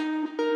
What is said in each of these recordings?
you.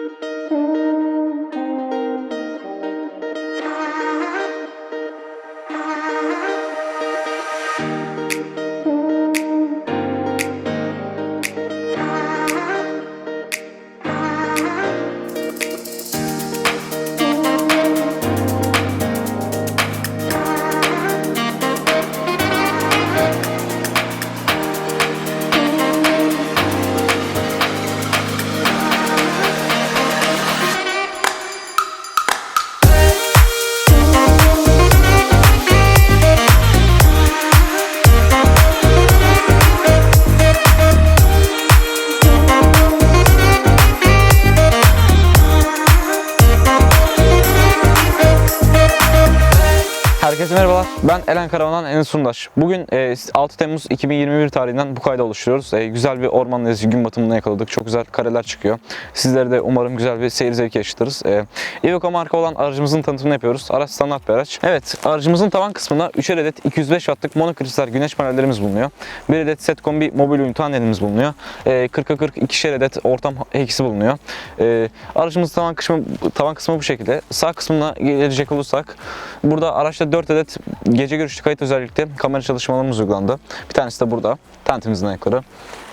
Ben Elen Karavan'dan Enes Sundaş. Bugün e, 6 Temmuz 2021 tarihinden bu kayda oluşturuyoruz. E, Güzel bir orman lezzeti gün batımını yakaladık. Çok güzel kareler çıkıyor. Sizlere de umarım güzel bir seyir zevki yaşatırız. E, Iveco marka olan aracımızın tanıtımını yapıyoruz. Araç standart bir araç. Evet, aracımızın tavan kısmında 3'er adet 205 wattlık monokristal güneş panellerimiz bulunuyor. 1 adet Setcom bir mobil uyum panelimiz bulunuyor. E, 40'a 40 ikişer adet ortam eksi bulunuyor. E, aracımızın tavan kısmı, tavan kısmı bu şekilde. Sağ kısmına gelecek olursak burada araçta 4 adet gece görüşlü kayıt özellikle kamera çalışmalarımız uygulandı. Bir tanesi de burada. Tentimizin ayakları.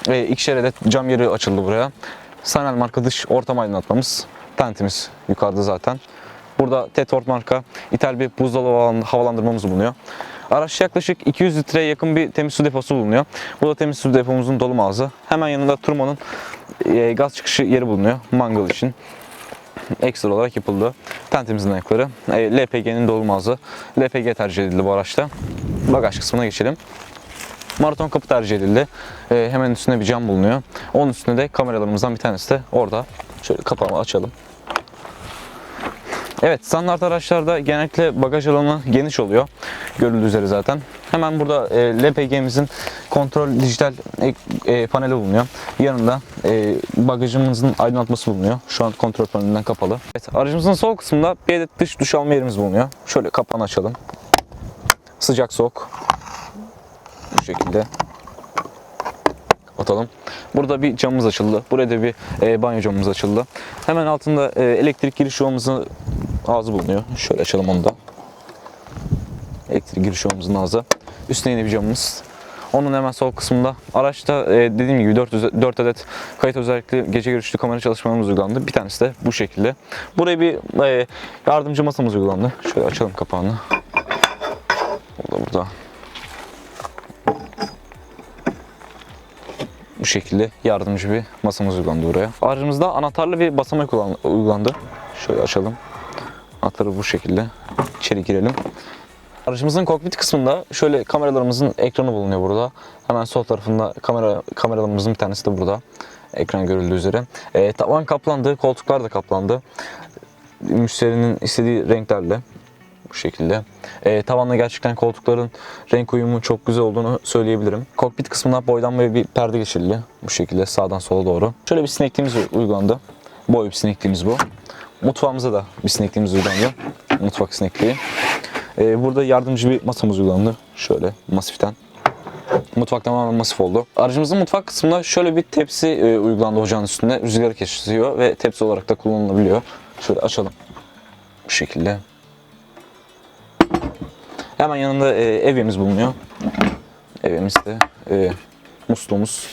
E, ikişer adet cam yeri açıldı buraya. Sanel marka dış ortam aydınlatmamız. Tentimiz yukarıda zaten. Burada Tetford marka ithal bir buzdolabı havalan- havalandırmamız bulunuyor. Araç yaklaşık 200 litreye yakın bir temiz su deposu bulunuyor. Bu da temiz su depomuzun dolum ağzı. Hemen yanında Turman'ın e, gaz çıkışı yeri bulunuyor mangal için ekstra olarak yapıldı. Tentemizin ayakları. E, LPG'nin dolmazı. LPG tercih edildi bu araçta. Bagaj kısmına geçelim. Maraton kapı tercih edildi. E, hemen üstünde bir cam bulunuyor. Onun üstünde de kameralarımızdan bir tanesi de orada. Şöyle kapağını açalım. Evet standart araçlarda genellikle bagaj alanı geniş oluyor. Görüldüğü üzere zaten. Hemen burada e, LPG'mizin kontrol dijital e, e, paneli bulunuyor. Yanında e, bagajımızın aydınlatması bulunuyor. Şu an kontrol panelinden kapalı. Evet, aracımızın sol kısmında bir adet dış duş alma yerimiz bulunuyor. Şöyle kapağını açalım. Sıcak soğuk. Bu şekilde kapatalım. Burada bir camımız açıldı. Buraya da bir e, banyo camımız açıldı. Hemen altında e, elektrik giriş yolumuzun ağzı bulunuyor. Şöyle açalım onu da. Elektrik giriş yolumuzun ağzı. Üstüne yine bir camımız. Onun hemen sol kısmında araçta e, dediğim gibi 4, 4 adet kayıt özellikli gece görüşlü kamera çalışmalarımız uygulandı. Bir tanesi de bu şekilde. Buraya bir e, yardımcı masamız uygulandı. Şöyle açalım kapağını. O da burada. bu şekilde yardımcı bir masamız uygulandı buraya. Aracımızda anahtarlı bir basamak uygulan- uygulandı. Şöyle açalım. Anahtarı bu şekilde. İçeri girelim. Aracımızın kokpit kısmında şöyle kameralarımızın ekranı bulunuyor burada. Hemen sol tarafında kamera kameralarımızın bir tanesi de burada. Ekran görüldüğü üzere. E, tavan kaplandı, koltuklar da kaplandı. Müşterinin istediği renklerle bu şekilde. E, tavanla gerçekten koltukların renk uyumu çok güzel olduğunu söyleyebilirim. Kokpit kısmına boydan bir perde geçirildi. Bu şekilde sağdan sola doğru. Şöyle bir sinekliğimiz uygulandı. Boy bir sinekliğimiz bu. Mutfağımıza da bir sinekliğimiz uygulandı. Mutfak sinekliği. E, burada yardımcı bir masamız uygulandı. Şöyle masiften. Mutfak tamamen masif oldu. Aracımızın mutfak kısmında şöyle bir tepsi e, uygulandı ocağın üstünde. Rüzgarı kesiyor ve tepsi olarak da kullanılabiliyor. Şöyle açalım. Bu şekilde. Hemen yanında e, evyemiz bulunuyor. Evyemizde e, musluğumuz.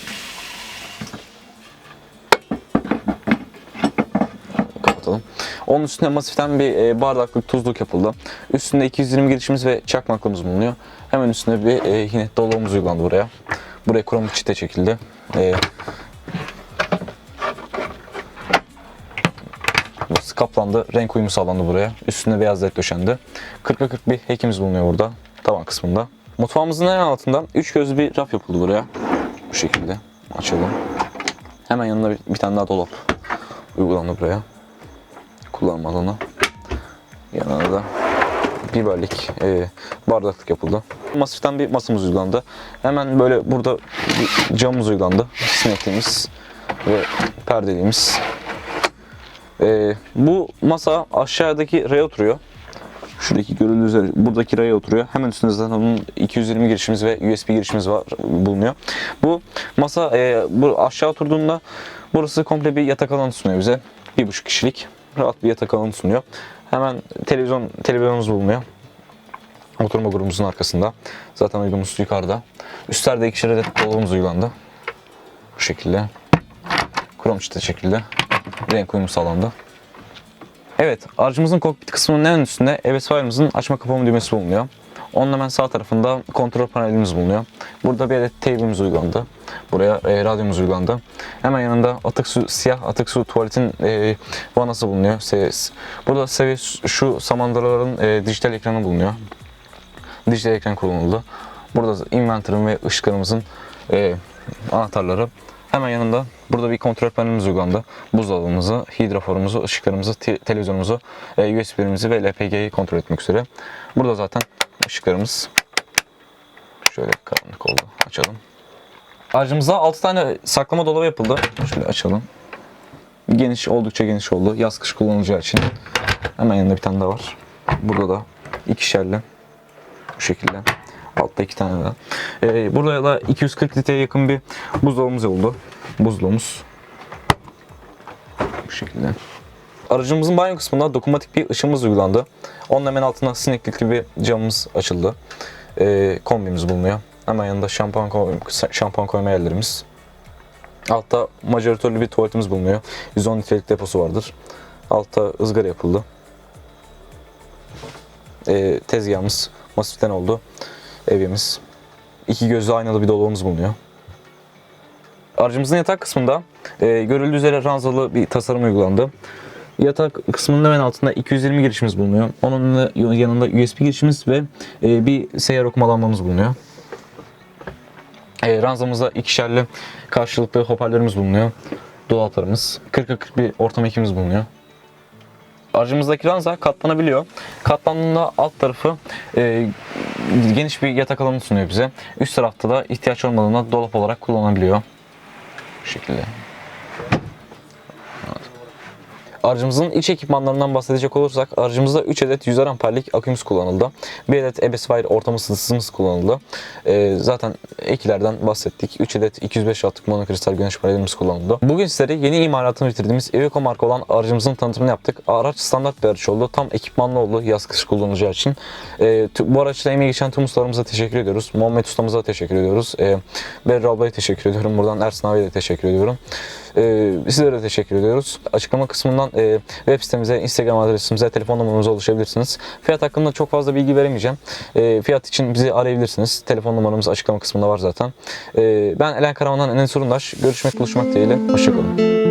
Onun üstüne masiften bir e, bardaklık tuzluk yapıldı. Üstünde 220 girişimiz ve çakmaklığımız bulunuyor. Hemen üstüne bir e, yine dolabımız uygulandı buraya. Buraya krom çite çekildi. E, Burası kaplandı. Renk uyumu sağlandı buraya. Üstüne beyaz led döşendi. 40'a 40 bir hekimiz bulunuyor burada. Tavan kısmında. Mutfağımızın en altından 3 gözlü bir raf yapıldı buraya. Bu şekilde. Açalım. Hemen yanında bir, bir tane daha dolap uygulandı buraya. Kullanma alanı. Yanına da biberlik e, bardaklık yapıldı. Masiften bir masamız uygulandı. Hemen böyle burada camımız uygulandı. Sinekliğimiz ve perdeliğimiz. Ee, bu masa aşağıdaki raya oturuyor. Şu Şuradaki görüldüğü üzere buradaki raya oturuyor. Hemen üstünde zaten onun 220 girişimiz ve USB girişimiz var bulunuyor. Bu masa e, bu aşağı oturduğunda burası komple bir yatak alanı sunuyor bize. Bir buçuk kişilik rahat bir yatak alanı sunuyor. Hemen televizyon televizyonumuz bulunuyor. Oturma grubumuzun arkasında. Zaten uyduğumuz yukarıda. Üstlerde ikişer adet dolabımız uygulandı. Bu şekilde. Krom işte şekilde. Renk uyumu sağlandı. Evet, aracımızın kokpit kısmının en üstünde EBS açma kapama düğmesi bulunuyor. Onun hemen sağ tarafında kontrol panelimiz bulunuyor. Burada bir adet teybimiz uygulandı. Buraya e, radyomuz uygulandı. Hemen yanında atık su, siyah atık su tuvaletin e, vanası bulunuyor. Seviyesi. Burada seviye şu samandıraların e, dijital ekranı bulunuyor. Dijital ekran kullanıldı. Burada inventor'ın ve ışıklarımızın e, anahtarları. Hemen yanında burada bir kontrol panelimiz uygulandı. Buzdolabımızı, hidroforumuzu, ışıklarımızı, te- televizyonumuzu, e, USB'lerimizi ve LPG'yi kontrol etmek üzere. Burada zaten ışıklarımız. Şöyle karanlık oldu. Açalım. Aracımızda 6 tane saklama dolabı yapıldı. Şöyle açalım. Geniş, oldukça geniş oldu. Yaz kış kullanılacağı için. Hemen yanında bir tane daha var. Burada da ikişerli. Bu şekilde. Altta iki tane daha. Ee, burada da 240 litreye yakın bir buzdolabımız oldu. Buzdolabımız. Bu şekilde. Aracımızın banyo kısmında dokunmatik bir ışığımız uygulandı. Onun hemen altına sineklikli bir camımız açıldı. Ee, kombimiz bulunuyor. Hemen yanında şampuan, koy- şampuan koyma yerlerimiz. Altta majoratörlü bir tuvaletimiz bulunuyor. 110 litrelik deposu vardır. Altta ızgara yapıldı. Ee, tezgahımız masiften oldu. Evimiz. İki gözlü aynalı bir dolabımız bulunuyor. Aracımızın yatak kısmında e, görüldüğü üzere ranzalı bir tasarım uygulandı. Yatak kısmının hemen altında 220 girişimiz bulunuyor. Onun da yanında USB girişimiz ve e, bir seyyar okuma lambamız bulunuyor. E, ranzamızda ikişerli karşılıklı hoparlörümüz bulunuyor. Dolaplarımız. 40'a 40 bir ortam ekimiz bulunuyor. Aracımızdaki ranza katlanabiliyor. Katlandığında alt tarafı e, geniş bir yatak alanı sunuyor bize. Üst tarafta da ihtiyaç olmadığında dolap olarak kullanılabiliyor. Bu şekilde. Aracımızın iç ekipmanlarından bahsedecek olursak aracımızda 3 adet 100 amperlik akümüz kullanıldı. 1 adet EBS-Wire ortam ısıtıcımız kullanıldı. Ee, zaten eklerden bahsettik. 3 adet 205 wattlık monokristal güneş panelimiz kullanıldı. Bugün sizlere yeni imalatını bitirdiğimiz Iveco marka olan aracımızın tanıtımını yaptık. Araç standart bir araç oldu. Tam ekipmanlı oldu yaz kış kullanılacağı için. T- bu araçla emeği geçen tüm ustalarımıza teşekkür ediyoruz. Muhammed ustamıza teşekkür ediyoruz. Ee, Berra teşekkür ediyorum. Buradan Ersin abiye de teşekkür ediyorum. Ee, sizlere teşekkür ediyoruz. Açıklama kısmından e, web sitemize, Instagram adresimize, telefon numaramıza ulaşabilirsiniz. Fiyat hakkında çok fazla bilgi veremeyeceğim. E, fiyat için bizi arayabilirsiniz. Telefon numaramız açıklama kısmında var zaten. E, ben Elen Karaman'dan Enes Urundaş. Görüşmek, buluşmak dileğiyle. Hoşçakalın.